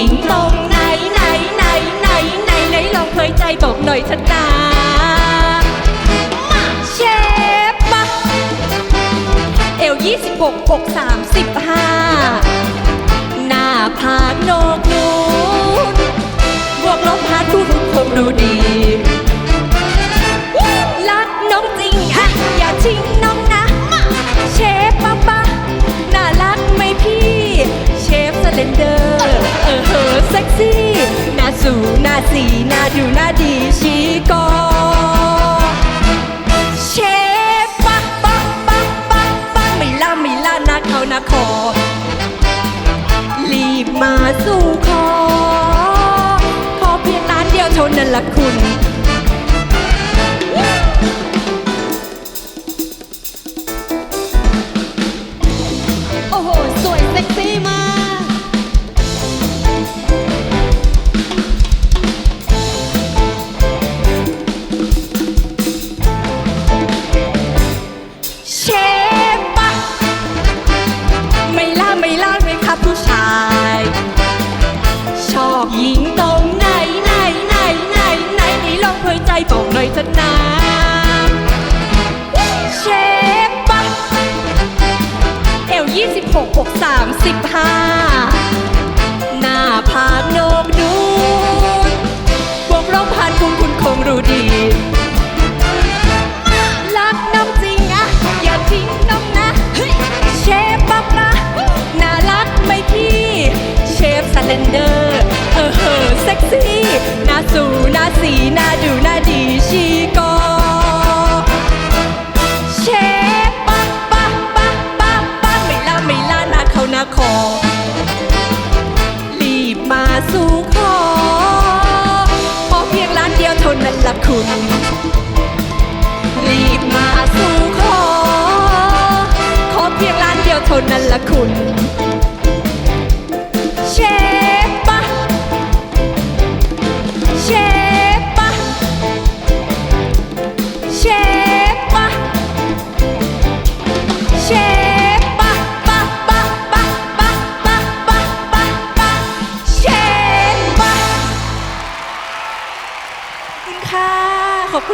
ิงตรงไหนไหนไหนไหนไหนไหนลองเผยใจบอกหน่อยชนะเชฟปะเอวยี่สิบหกหกสามสิบห้าหน้าผากโนกนู สีหน้าดูหน้าดีชีกอเชฟปักปักปักปักปักไม่ล่าไม่ล่านะเขานะขอรีบมาสู่ขอ ขอเพียงร้านเดียวเท่านั้นละคุณ บอกหน่อยเอะนะเชฟปะเอว26อก35หน้าผากโนกนูนบวกลบพันคุณคุณคงรู้ดีรักน้องจริงอะอย่าทิ้งน้องนะเฮ้เชฟปับนะน่ารักไหมพี่เชฟสเลนเดอร์ เออเหอเซ็กซี่ หน้าสูหน้าสีหน้าดู สู่ขอขอเพียงร้านเดียวเท่านั้นละคุณ รีบมาสู่ขอ ขอเพียงร้านเดียวเท่านั้นละคุณ